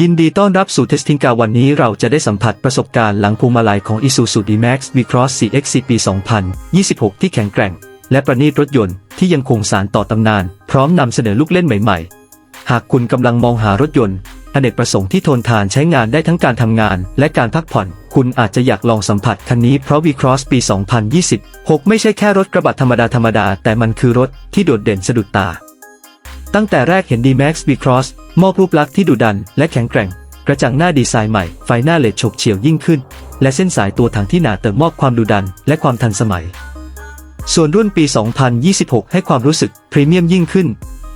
ยินดีต้อนรับสู่เทสติงกาวันนี้เราจะได้สัมผัสประสบการณ์หลังพวงมาลัยของ Isuzu D-Max V-Cross 4X ปี 2026 ที่แข็งแกร่ง และประณีตรถยนต์ที่ยังคงสารต่อตำนาน พร้อมนำเสนอลูกเล่นใหม่ๆ หากคุณกำลังมองหารถยนต์อเนกประสงค์ที่ทนทานใช้งานได้ทั้งการทำงาน และการพักผ่อน คุณอาจจะอยากลองสัมผัสคันนี้เพราะ V-Cross ปี 2026 ไม่ใช่แค่รถกระบะธรรมดาธรรมดาๆแต่มันคือรถที่โดดเด่นสะดุดตา ตั้งแต่แรกเห็น D-Max V-Cross มอบรูปลักษณ์ที่ดุดันและแข็งแกร่ง กระจังหน้าดีไซน์ใหม่ ไฟหน้าเลดฉกเฉียวยิ่งขึ้น และเส้นสายตัวถังที่หนาเติมมอบความดุดันและความทันสมัย ส่วนรุ่นปี 2026 ให้ความรู้สึกพรีเมียมยิ่งขึ้น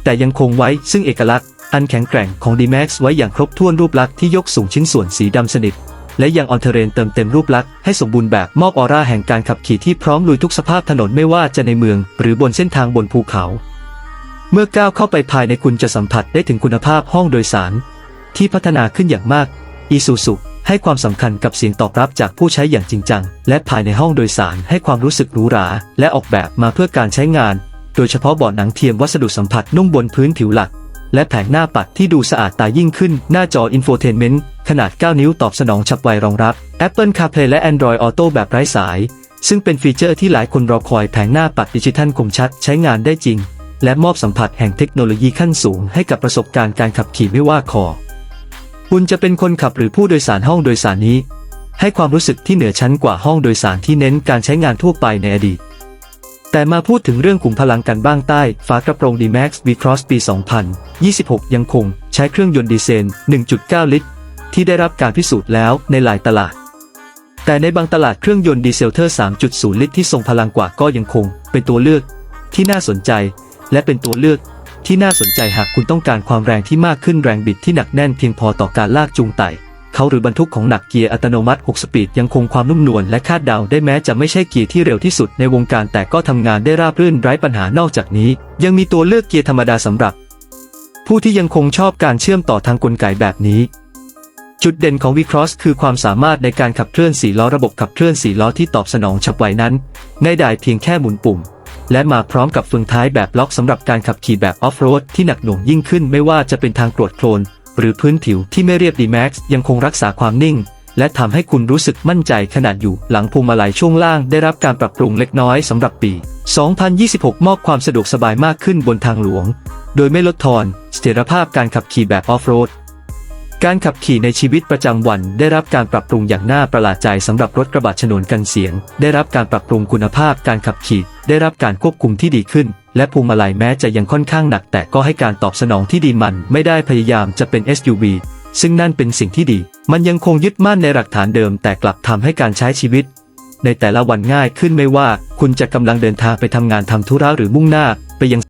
แต่ยังคงไว้ซึ่งเอกลักษณ์ อันแข็งแกร่งของ D-Max ไว้อย่างครบถ้วนรูปลักษณ์ที่ยกสูงชิ้นส่วนสีดำสนิทและยังออนเทเรนเติมเต็มรูปลักษณ์ให้สมบูรณ์แบบมอบออร่าแห่งการขับขี่ที่พร้อมลุยทุกสภาพถนนไม่ว่าจะในเมือง หรือบนเส้นทางบนภูเขา เมื่อก้าวเข้าไปภายในคุณจะสัมผัสได้ถึงคุณภาพห้องโดยสาร ที่พัฒนาขึ้นอย่างมาก Isuzu ให้ความสำคัญกับเสียงตอบรับจากผู้ใช้อย่างจริงจัง และภายในห้องโดยสารให้ความรู้สึกหรูหรา และออกแบบมาเพื่อการใช้งาน โดยเฉพาะเบาะหนังเทียมวัสดุสัมผัสนุ่มบนพื้นผิวหลัก และแผงหน้าปัดที่ดูสะอาดตายิ่งขึ้น หน้าจออินโฟเทนเมนต์ขนาด 9 นิ้วตอบสนองฉับไวรองรับ Apple CarPlay และ Android Auto แบบไร้สาย ซึ่งเป็นฟีเจอร์ที่หลายคนรอคอยแผงหน้าปัดดิจิทัลคมชัดใช้งานได้จริง และมอบสัมผัสแห่งเทคโนโลยีขั้นสูงให้กับประสบการณ์การขับขี่ไม่ว่าคอ คุณจะเป็นคนขับหรือผู้โดยสารห้องโดยสารนี้ ให้ความรู้สึกที่เหนือชั้นกว่าห้องโดยสารที่เน้นการใช้งานทั่วไปในอดีต แต่มาพูดถึงเรื่องขุมพลังกันบ้างใต้ฝากระโปรง D-Max V-Cross ปี 2026 ยังคงใช้เครื่องยนต์ดีเซล 1.9 ลิตร ที่ได้รับการพิสูจน์แล้วในหลายตลาดแต่ในบางตลาดเครื่องยนต์ดีเซลเทอร์ 3.0 ลิตรที่ทรงพลังกว่าก็ยังคง เป็นตัวเลือกที่น่าสนใจ และเป็นตัวเลือกที่น่าสนใจหากคุณต้องการความแรงที่มากขึ้นแรงบิดที่หนักแน่นเพียงพอต่อการลากจูงไต่เขาหรือบรรทุกของหนักเกียร์อัตโนมัติ 6 สปีดยังคงความนุ่มนวลและคาดเดาได้แม้จะไม่ใช่เกียร์ที่เร็วที่สุดในวงการแต่ก็ทำงานได้ราบรื่นไร้ปัญหานอกจากนี้ ยังมีตัวเลือกเกียร์ธรรมดาสำหรับ ผู้ที่ยังคงชอบการเชื่อมต่อทางกลไกแบบนี้จุดเด่นของ V-Cross คือความสามารถในการขับเคลื่อนสีล้อระบบขับเคลื่อนสีล้อที่ตอบสนองฉับไวนั้น ง่ายดายเพียงแค่หมุนปุ่ม และมาพร้อมกับเฟืองท้ายแบบล็อกสำหรับการขับขี่แบบออฟโรดที่หนักหน่วงยิ่งขึ้นไม่ว่าจะเป็นทางกรวดโคลน หรือพื้นผิวที่ไม่เรียบ D-Max ยังคงรักษาความนิ่ง และทำให้คุณรู้สึกมั่นใจขนาดอยู่หลังพวงมาลัยช่วงล่างได้รับการปรับปรุงเล็กน้อยสำหรับปี 2026 มอบความสะดวกสบายมากขึ้นบนทางหลวง โดยไม่ลดทอนเสถียรภาพการขับขี่แบบออฟโรด การขับขี่ในชีวิตประจำวันได้รับการปรับปรุงอย่างน่าประหลาดใจสำหรับรถกระบะฉนวนกันเสียง ได้รับการปรับปรุงคุณภาพการขับขี่ ได้รับการควบคุมที่ดีขึ้น และพวงมาลัยแม้จะยังค่อนข้างหนัก แต่ก็ให้การตอบสนองที่ดีมัน ไม่ได้พยายามจะเป็น SUV ซึ่งนั่นเป็นสิ่งที่ดี มันยังคงยึดมั่นในหลักฐานเดิม แต่กลับทำให้การใช้ชีวิต ในแต่ละวันง่ายขึ้นไม่ว่า คุณจะกำลังเดินทางไปทำงานทำธุระหรือมุ่งหน้าไปยัง